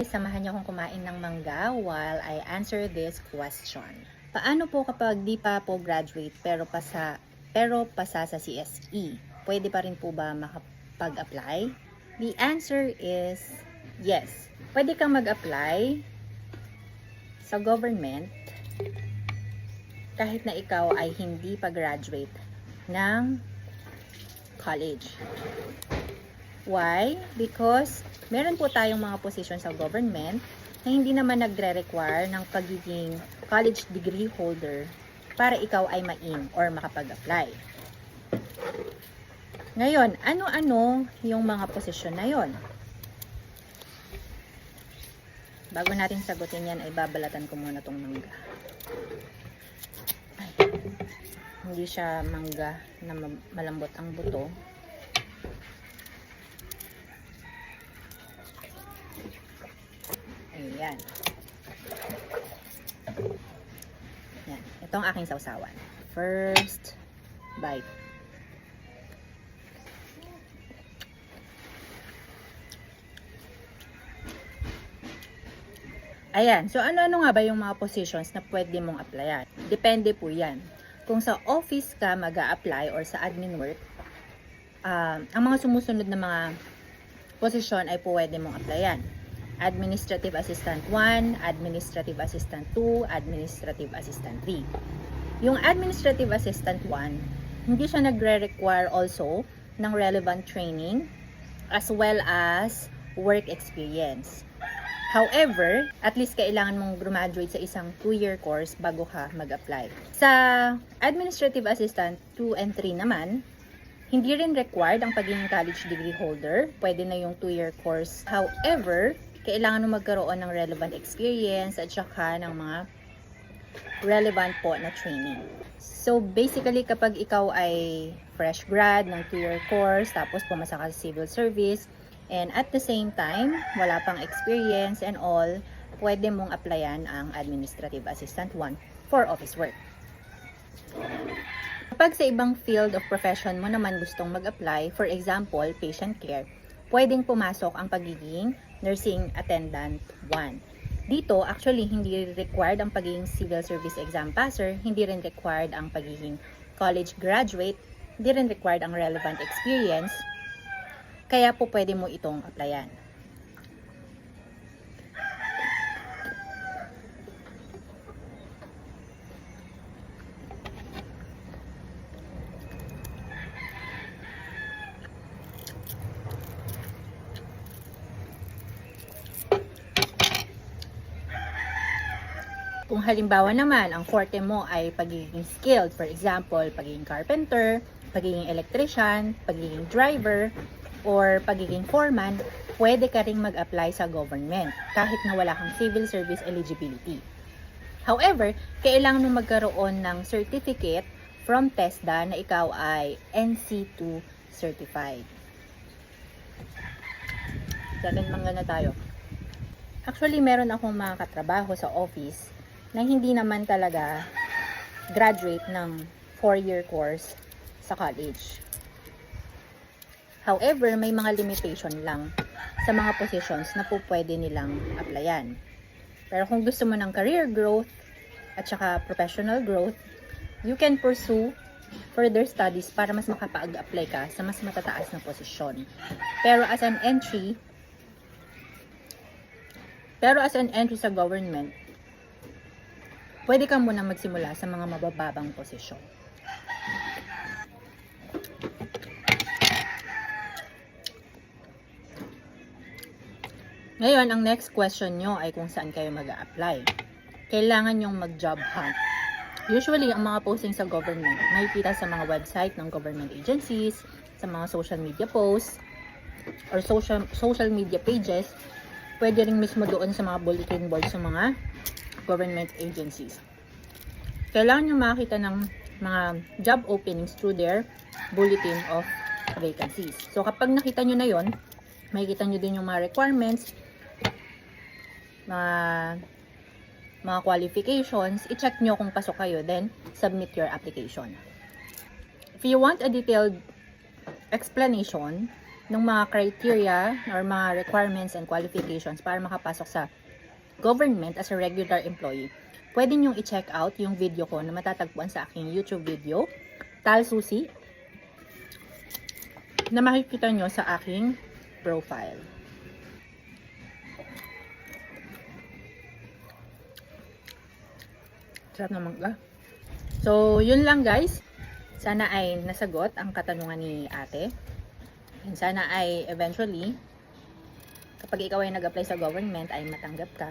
Samahan niyo akong kumain ng mangga while I answer this question. Paano po kapag di pa po graduate pero pasa pero pasa sa CSE? Pwede pa rin po ba makapag-apply? The answer is yes. Pwede kang mag-apply sa government kahit na ikaw ay hindi pa graduate ng college. Why? Because meron po tayong mga position sa government na hindi naman nagre-require ng pagiging college degree holder para ikaw ay ma-in or makapag-apply. Ngayon, ano-ano yung mga posisyon na yon? Bago natin sagutin yan, ay babalatan ko muna tong mangga. Ay, hindi siya mangga na ma- malambot ang buto. Ayan. Yan. Ito ang aking sausawan. First bite. Ayan. So, ano-ano nga ba yung mga positions na pwede mong applyan? Depende po yan. Kung sa office ka mag apply or sa admin work, ah, ang mga sumusunod na mga posisyon ay pwede mong applyan. Administrative Assistant 1, Administrative Assistant 2, Administrative Assistant 3. Yung Administrative Assistant 1, hindi siya nagre-require also ng relevant training as well as work experience. However, at least kailangan mong graduate sa isang 2-year course bago ka mag-apply. Sa Administrative Assistant 2 and 3 naman, hindi rin required ang pagiging college degree holder. Pwede na yung 2-year course. However, kailangan mo magkaroon ng relevant experience at saka ng mga relevant po na training. So, basically, kapag ikaw ay fresh grad ng 2-year course, tapos pumasa ka sa civil service, and at the same time, wala pang experience and all, pwede mong applyan ang Administrative Assistant 1 for office work. Kapag sa ibang field of profession mo naman gustong mag-apply, for example, patient care, pwedeng pumasok ang pagiging nursing attendant 1. Dito, actually, hindi required ang pagiging civil service exam passer, hindi rin required ang pagiging college graduate, hindi rin required ang relevant experience, kaya po pwede mo itong applyan. Kung halimbawa naman, ang forte mo ay pagiging skilled, for example, pagiging carpenter, pagiging electrician, pagiging driver, or pagiging foreman, pwede ka ring mag-apply sa government kahit na wala kang civil service eligibility. However, kailangan mo magkaroon ng certificate from TESDA na ikaw ay NC2 certified. Dagan mangga na tayo. Actually, meron akong mga katrabaho sa office na hindi naman talaga graduate ng 4-year course sa college. However, may mga limitation lang sa mga positions na po pwede nilang applyan. Pero kung gusto mo ng career growth at saka professional growth, you can pursue further studies para mas makapag-apply ka sa mas matataas na posisyon. Pero as an entry, pero as an entry sa government, pwede ka muna magsimula sa mga mabababang posisyon. Ngayon, ang next question nyo ay kung saan kayo mag apply Kailangan nyong mag-job hunt. Usually, ang mga posting sa government, makikita sa mga website ng government agencies, sa mga social media posts, or social, social media pages, pwede rin mismo doon sa mga bulletin board sa mga government agencies. Kailangan nyo makakita ng mga job openings through their bulletin of vacancies. So, kapag nakita nyo na yon, makikita nyo din yung mga requirements, mga mga qualifications, i-check nyo kung pasok kayo, then submit your application. If you want a detailed explanation ng mga criteria or mga requirements and qualifications para makapasok sa government as a regular employee, pwede nyong i-check out yung video ko na matatagpuan sa aking YouTube video, Tal Susi, na makikita nyo sa aking profile. Sarap naman ka. So, yun lang guys. Sana ay nasagot ang katanungan ni ate. And sana ay eventually, kapag ikaw ay nag-apply sa government, ay matanggap ka.